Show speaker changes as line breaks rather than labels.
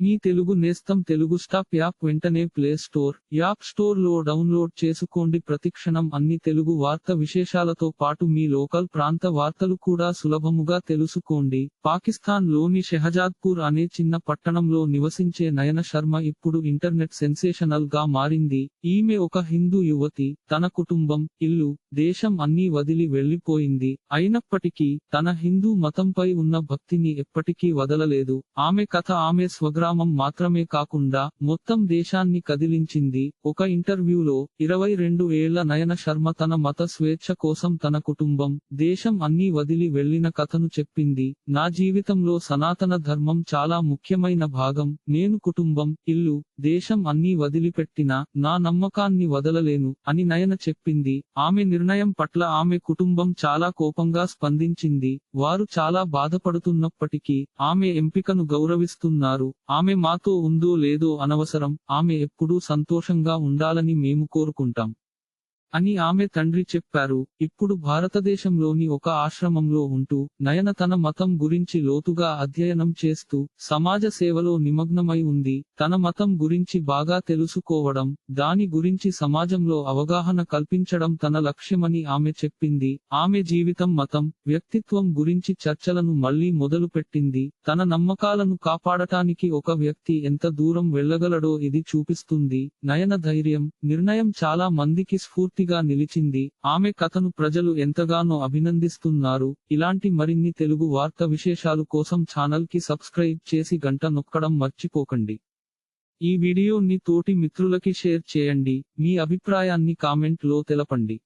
మీ తెలుగు నేస్తం Telugu stop app వెంటనే play store app స్టోర్లో డౌన్లోడ్ చేసుకోండి. ప్రతిక్షణం అన్ని తెలుగు వార్త విశేషాలతో పాటు మీ లోకల్ ప్రాంత వార్తలు కూడా సులభముగా తెలుసుకోండి. పాకిస్తాన్లోని షెహజాద్పూర్ అనే చిన్న పట్టణంలో నివసించే నయన శర్మ ఇప్పుడు ఇంటర్నెట్ సెన్సేషనల్గా మారింది. ఈమె ఒక హిందూ యువతి తన కుటుంబం ఇల్లు దేశం అన్నీ వదిలి వెళ్ళిపోయింది అయినప్పటికీ తన హిందూ మతంపై ఉన్న భక్తిని ఎప్పటికీ వదలలేదు. ఆమె కథ ఆమె స్వగ్రామం మాత్రమే కాకుండా మొత్తం దేశాన్ని కదిలించింది. ఒక ఇంటర్వ్యూలో ఇరవై రెండు ఏళ్ళ నయన శర్మ తన మత స్వేచ్ఛ కోసం తన కుటుంబం దేశం అన్నీ వదిలి వెళ్ళిన కథను చెప్పింది. నా జీవితంలో సనాతన ధర్మం చాలా ముఖ్యమైన భాగం. నేను కుటుంబం ఇల్లు దేశం అన్నీ వదిలిపెట్టినా నా నమ్మకాన్ని వదలలేను అని నయన చెప్పింది. ఆమె నిర్ణయం పట్ల ఆమె కుటుంబం చాలా కోపంగా స్పందించింది. వారు చాలా బాధపడుతున్నప్పటికీ ఆమె ఎంపికను గౌరవిస్తున్నారు. ఆమె మాతో ఉందో లేదో అనవసరం ఆమె ఎప్పుడూ సంతోషంగా ఉండాలని మేము కోరుకుంటాం. అని ఆమె తండ్రి చెప్పారు. ఇప్పుడు భారతదేశంలోని ఒక ఆశ్రమంలో ఉంటూ నయన తన మతం గురించి లోతుగా అధ్యయనం చేస్తూ సమాజ సేవలో నిమగ్నమై ఉంది. తన మతం గురించి బాగా తెలుసుకోవడం దాని గురించి సమాజంలో అవగాహన కల్పించడం తన లక్ష్యమని ఆమె చెప్పింది. ఆమె జీవితం మతం వ్యక్తిత్వం గురించి చర్చలను మళ్ళీ మొదలుపెట్టింది. తన నమ్మకాలను కాపాడటానికి ఒక వ్యక్తి ఎంత దూరం వెళ్ళగలడో ఇది చూపిస్తుంది. నయన ధైర్యం నిర్ణయం చాలా మందికి స్ఫూర్తి స్ఫూర్తిగా నిలిచింది. ఆమె కథను ప్రజలు ఎంతగానో అభినందిస్తున్నారు. ఇలాంటి మరిన్ని తెలుగు వార్త విశేషాలు కోసం ఛానల్కి సబ్స్క్రైబ్ చేసి గంట నొక్కడం మర్చిపోకండి. ఈ వీడియోని తోటి మిత్రులకి షేర్ చేయండి. మీ అభిప్రాయాన్ని కామెంట్లో తెలపండి.